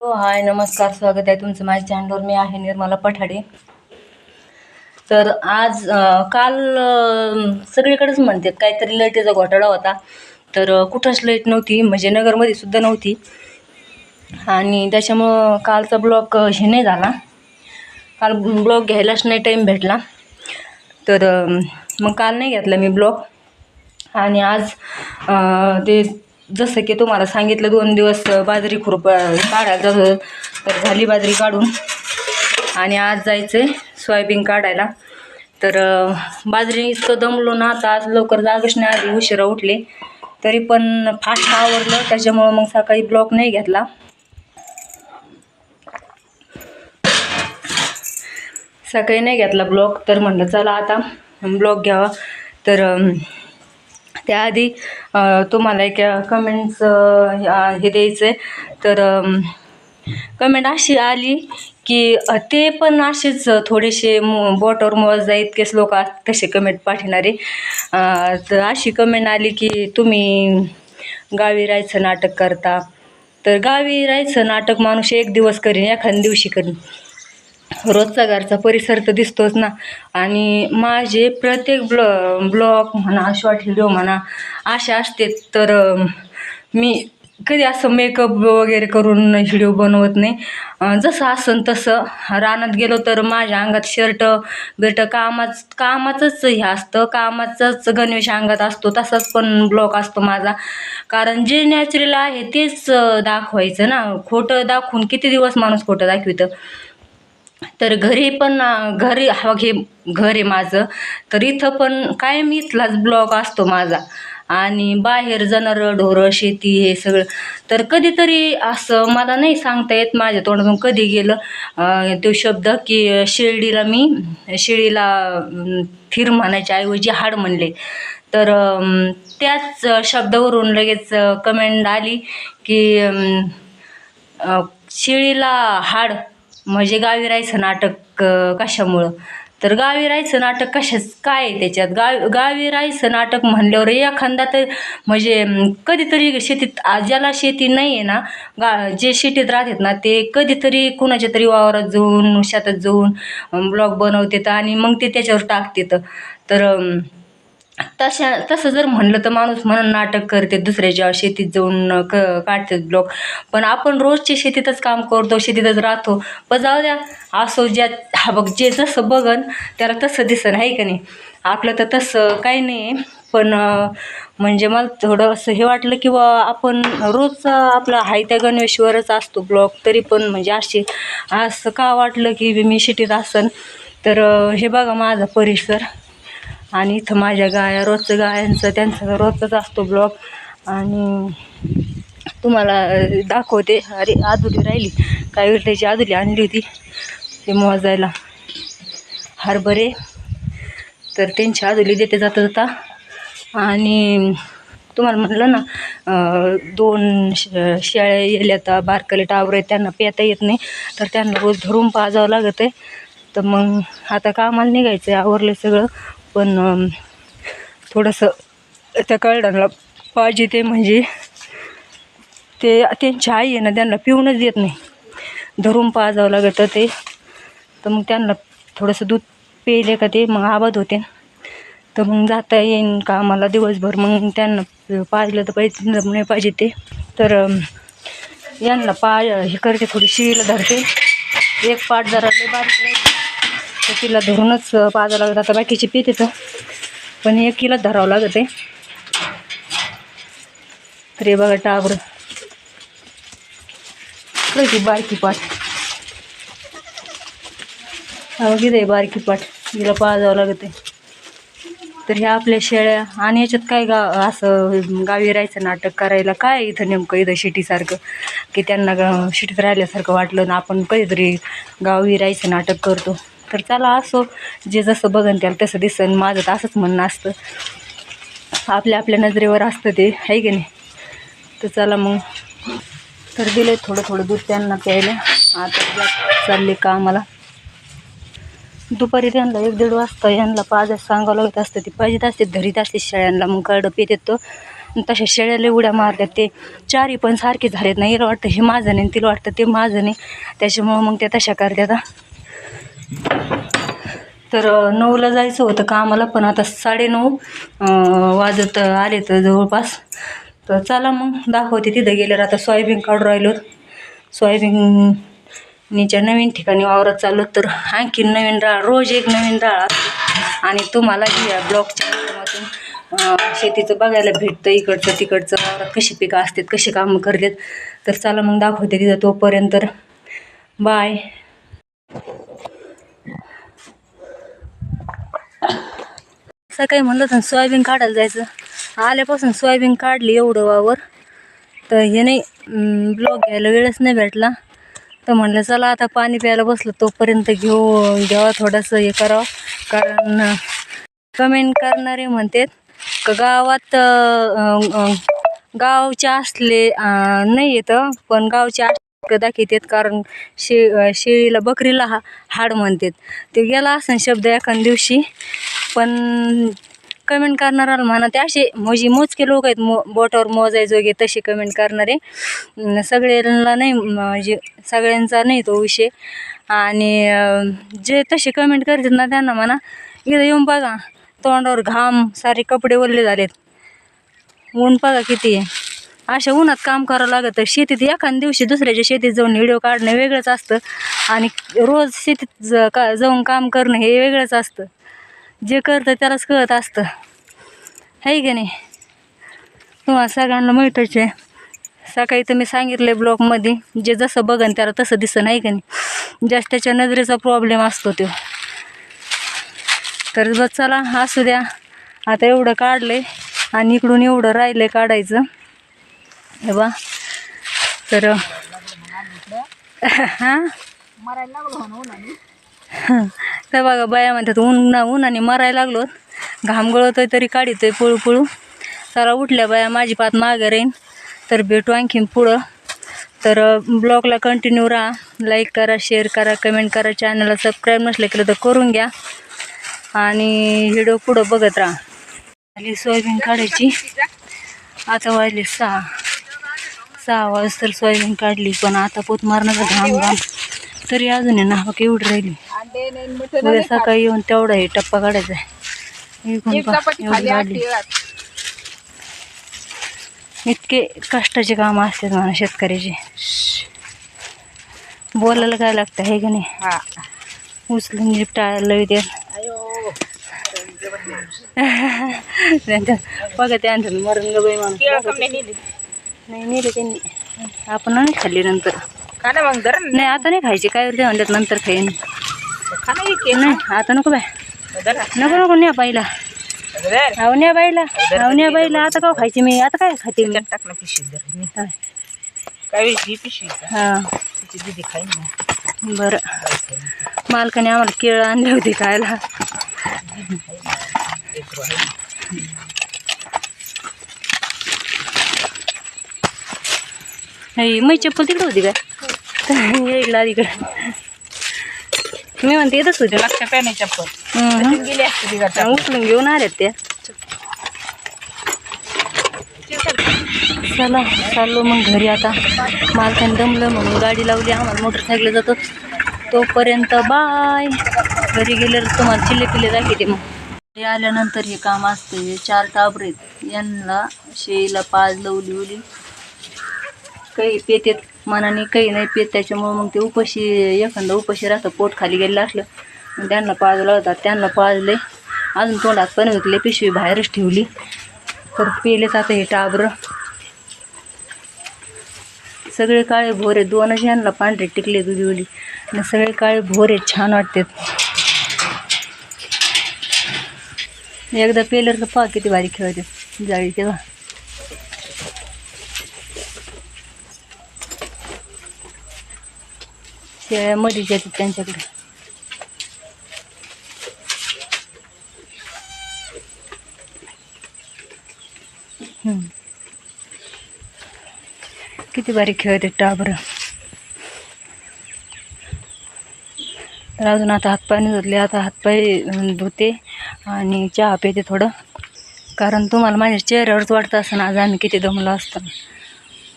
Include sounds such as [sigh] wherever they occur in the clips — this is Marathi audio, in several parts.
हो हाय नमस्कार स्वागत आहे तुमचं माझ्या चॅनलवर मी आहे निर्मला पठाडे. तर आज अं, काल अं, सगळीकडेच म्हणतात काहीतरी लाईटीचा घोटाळा होता. तर अं, कुठंच लाइट नव्हती म्हणजे नगरमध्ये सुद्धा नव्हती. आणि त्याच्यामुळं कालचा ब्लॉक हे नाही झाला. काल ब्लॉक घ्यायलाच नाही टाईम भेटला. तर अं, मग काल नाही घेतला मी ब्लॉक आणि आज अं, ते जसं की तुम्हाला सांगितलं दोन दिवस बाजरी खुरप काढायला जात. तर झाली बाजरी काढून. आणि आज जायचं आहे सोयाबीन काढायला. तर बाजरी इतकं दमलो ना आता आज लवकर जागच नाही उशिरा उठले. तरी पण फास्ट आवरलं त्याच्यामुळं मग सकाळी ब्लॉक नाही घेतला. सकाळी नाही घेतला ब्लॉक तर म्हणलं चला आता ब्लॉक घ्यावा. तर त्याआधी तुम्हाला एक कमेंट्स हे द्यायचं. आहे तर कमेंट अशी आली की ते पण असेच थोडेसे मो बोटावर मोजा इतकेच लोक तसे कमेंट पाठवणारे. तर अशी कमेंट आली की तुम्ही गावी राहायचं नाटक करता. तर गावी राहायचं नाटक माणूस एक दिवस करीन एखाद्या दिवशी करीन. रोजचा घरचा परिसर तर दिसतोच ना. आणि माझे प्रत्येक ब्लॉ ब्लॉग म्हणा शॉर्ट व्हिडिओ म्हणा अशा असते. तर मी कधी असं मेकअप वगैरे करून व्हिडिओ बनवत नाही. जसं असन तसं रानात गेलो तर माझ्या अंगात शर्ट बिर्ट कामाच कामाचंच हे असतं. कामाचाच गणवेश अंगात असतो. तसाच पण ब्लॉक असतो माझा. कारण जे नॅचरल आहे तेच दाखवायचं ना. खोटं दाखवून किती दिवस माणूस खोटं दाखवितं? तर घरी पण घरी हे घे घर आहे माझं. तर इथं पण कायम इथलाच ब्लॉग असतो माझा. आणि बाहेर जनावरं ढोरं शेती हे सगळं. तर कधीतरी असं मला नाही सांगता येत माझ्या तोंडातून कधी गेलं. तो शब्द की शिर्डीला मी शिर्डीला थिर म्हणायच्या ऐवजी हाड म्हणले. तर त्याच शब्दावरून लगेच कमेंट आली की शिळीला हाड म्हणजे गावी राहायचं नाटक कशामुळं? तर गावी राहायचं नाटक कशाच? काय आहे त्याच्यात? गावी गावी राहायचं नाटक म्हणल्यावर एखादा तर म्हणजे कधीतरी शेतीत ज्याला शेती नाही आहे ना गा जे शेतीत राहतात ना ते कधीतरी कुणाच्या तरी वावरात जाऊन शेतात जाऊन ब्लॉग बनवतात आणि मग ते त्याच्यावर टाकतात. तर तशा तसं जर म्हणलं तर माणूस म्हणून नाटक करते दुसऱ्याच्या शेतीत जाऊन क काढतात ब्लॉग पण आपण रोजच्या शेतीतच काम करतो शेतीतच राहतो. पण जाऊ द्या असो ज्या हा बघ जे जसं बघन त्याला तसं दिसन आहे का नाही? आपलं तर तसं काही नाही. पण म्हणजे मला थोडं असं हे वाटलं की बा आपण रोज आपला हाय त्या गणवेशवरच असतो ब्लॉग तरी पण म्हणजे असे असं का वाटलं की मी शेतीत असन? तर हे बघा माझा परिसर. आणि इथं माझ्या गाया रोजचं गायांचं त्यांचा रोजचाच असतो ब्लॉग. आणि तुम्हाला दाखवते. अरे आदुली राहिली. काय विटायची आदुली आणली होती. ते मोजायला. हरभरे. तर त्यांची आदुली देते जाता जाता. आणि तुम्हाला म्हटलं ना दोन शेळ्या येल्या आता बारकले टावर आहेत त्यांना पेता येत नाही. तर त्यांना रोज धरून पाजावं लागत आहे तर मग आता कामाला निघायचं आहे आवरलं सगळं. पण थोडंसं त्या कळडांना पाहिजे ते म्हणजे ते त्यांची आई आहे ना त्यांना पिऊनच देत नाही. धरून पाजावं लागतं ते. तर मग त्यांना थोडंसं दूध पेले का ते मग आबाद होते. तर मग जाता येईन का आम्हाला दिवसभर मग त्यांना पाजलं तर पाहिजे नाही पाहिजे ते. तर यांना पा हे करते थोडी शिळीला धरते. एक पाठ जरा लय बारीक राहिली तर तिला धरूनच पाजावं लागत आता बाकीचे पिते तर पण एकीला धरावं लागत आहे. तर हे बघा टाबर. कशी बारकी पाठ हा आहे बारकी पाठ तिला पाजावं लागत आहे. तर ह्या आपल्या शेळ्या आणि याच्यात काय गा असं गावी राहायचं नाटक करायला काय इथं नेमकं? इथं शिटीसारखं. की त्यांना शिटीत राहिल्यासारखं वाटलं ना आपण कधीतरी गावी राहायचं नाटक करतो. तर चला असो. जे जसं बघन त्याला तसं दिसन. माझं तर असंच म्हणणं असतं. आपल्या आपल्या नजरेवर असतं ते. आहे की नाही? तर चला मग. तर दिले थोडं थोडं दूध त्यांना प्यायला. आता चालले का आम्हाला दुपारी त्यांना एक दीड वाजता यांना पाजा सांगावं लागत असतं. ती पाहिजेत असते धरीत असते शेळ्यांना. मग करडं पित येतो तशा शेळ्याला उड्या मारतात ते. चारी पण सारखे झालेत. नाही वाटतं हे माझं नाही तिला वाटतं ते माझं नाही. त्याच्यामुळं मग त्या तशा करतात तर नऊला जायचं होतं कामाला पण आता साडेनऊ वाजत आले तर जवळपास. तर चला मग दाखवते तिथं गेल्यावर. आता सोयाबीन काढून राहिलो सोयाबीनच्या नवीन ठिकाणी वावरात चाललो तर आणखी नवीन डाळ रोज एक नवीन डाळ असते. आणि तुम्हाला या ब्लॉगच्या माध्यमातून शेतीचं बघायला भेटतं. इकडचं तिकडचं वावरात कशी पिकं असतात कशी कामं करतात. तर चला मग दाखवते तिथं तोपर्यंत. बाय. सकाळी म्हणलं होतं सोयाबीन काढायला जायचं. आल्यापासून सोयाबीन काढली एवढं वावर. तर हे नाही ब्लॉग घ्यायला वेळच नाही भेटला. तर म्हणलं चला आता पाणी प्यायला बसलं तोपर्यंत घेऊ घ्यावा थोडंसं हे करावं. कारण कमेंट करणारे म्हणतात का गावात गावचे असले नाही येतं पण गावचे दाखवतात कारण शे शेळीला बकरीला हा हाड म्हणतात. ते गेला असं शब्द एखाद दिवशी पण कमेंट करणाराला म्हणा ते असे म्हणजे मोजके लोक आहेत मो बोटावर मोजायजोगे तसे कमेंट करणारे. सगळ्यांना नाही म्हणजे सगळ्यांचा नाही तो विषय. आणि जे तसे कमेंट करतात ना त्यांना म्हणा इथं येऊन बघा तोंडावर घाम सारे कपडे ओरले झालेत. ऊन बघा किती आहे. अशा उन्हात काम करावं लागतं. शेतीत एखाद्या दिवशी दुसऱ्याच्या शेतीत जाऊन व्हिडिओ काढणं वेगळंच असतं. आणि रोज शेतीत ज का जाऊन काम करणं हे वेगळंच असतं. जे करतं त्यालाच कळत असतं. आहे की नाही? तुम्हाला सगळ्यांना माहीतच आहे. सकाळी तर मी सांगितलं ब्लॉगमध्ये जे जसं बघन त्याला तसं दिसं नाही का नाही? जास्त त्याच्या नजरेचा प्रॉब्लेम असतो तो तर बस चला असू द्या. आता एवढं काढलं आणि इकडून एवढं राहिलं काढायचं. हे बा तर हां? तर बघा बाया म्हणतात ऊन उन्हाने मरायला लागलो. घाम गळतोय तरी काढितोय पळू पळू चला उठल्या बाया माझी पात मागं राहीन. तर भेटू आणखीन पुढं. तर ब्लॉगला कंटिन्यू राहा. लाईक करा शेअर करा कमेंट करा. चॅनलला सबस्क्राईब नसलं केलं तर करून घ्या. आणि व्हिडिओ पुढं बघत राहा. आली सोयाबीन काढायची. आता वाजले सहा. सहा वाजता तर सोयाबीन काढली पण आता पोत मारण्याचा घाम घाम. तरी अजून आहे ना केवढी राहिली. उद्या सकाळी येऊन तेवढा हे टप्पा काढायचा आहे. एवढी इतके कष्टाचे काम असतात म्हणा शेतकऱ्याचे. बोलायला काय लागतं हे का नाही? उचलून निपटायला येते [laughs] बघा ते आणतात मरण ग बाई माणूस नाही नेले त्यांनी आपण नाही खाल्ली नंतर. खाना मग धर नाही आता नाही खायची. काय ते म्हणतात नंतर खाईन. खाना की नाही आता नको बाय. धर नको नको न्या बाईला. धर. अवन्या बाईला. अवन्या बाईला. आता का खायची मी? आता काय खाते मी? टाक ना पिशवी काय? ही पिशवी? हा. दिदी खाईन बरं. मालकाने आम्हाला केळं आणले होते खायला. मै चप्पल तिकडे होती काय इकडं इकडं मी म्हणते येतच होते. लक्ष पेने चप्पल. हम्म. गेली असते तिकडच्या उचलून घेऊन आल्यात त्या. चला चाललो मग घरी आता. मालकाने दमलं म्हणून गाडी लावली. आम्हाला मोटरसायकल जातो. तोपर्यंत बाय घरी गेल्यावर तुम्हाला चिल्ले पिल्ले दाखवते मग. घरी आल्यानंतर हे काम असतं. चार टाबर आहेत. यांना शेळीला पाज लावली उली काही पेतेत मनाने काही नाही पेत त्याच्यामुळं मग ते उपाशी एखादं उपाशी राहतं पोट खाली गेलेलं असलं मग त्यांना पाज लावतात त्यांना पाजले अजून तोंडात पण विकले पिशवी बाहेरच ठेवली. तर पेलेच आता हे टाबर. सगळे काळे भोरे दोनच यांना पांढरे टिकले दुधीवली आणि सगळे काळे भोरे छान वाटतात. एकदा पेलर तर पहा किती भारी खेळते. जाळी तेव्हा शेळ्या मधीच येतात त्यांच्याकडे. किती बारीक खेळते टाबर तर अजून आता हातपाय न धुतले आता हातपाय धुते आणि चहा पिते थोडं. कारण तुम्हाला माझ्या चेहऱ्यावरच वाटतं असं ना आज आम्ही किती दमलो असतो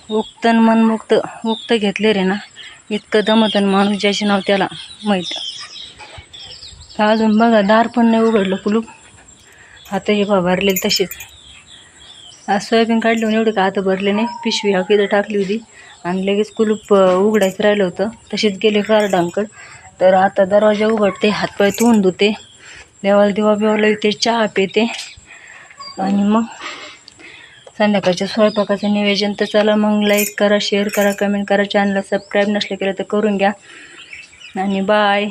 उक्तन मन मुक्त उक्त घेतले रे ना. इतकं दमतन माणूस ज्याचे नाव त्याला माहीत. अजून बघा दार पण नाही उघडलं कुलूप. आता हे बा भरले तसेच. आज सोयाबीन काढली होऊन एवढे का आता भरले नाही? पिशवी हा किती टाकली होती. आणि लगेच कुलूप उघडायचं राहिलं होतं. तसेच गेले कारडांकड तर आता दरवाजा उघडते हातपाय धुवून धुते. देवाला दिवा बिवाला येते चहा पिते. आणि मग संध्याकाळच्या स्वयंपाकाचं नियोजन तर चला मग लाईक करा शेअर करा कमेंट करा. चॅनलला सबस्क्राईब नसले केलं तर करून घ्या. आणि बाय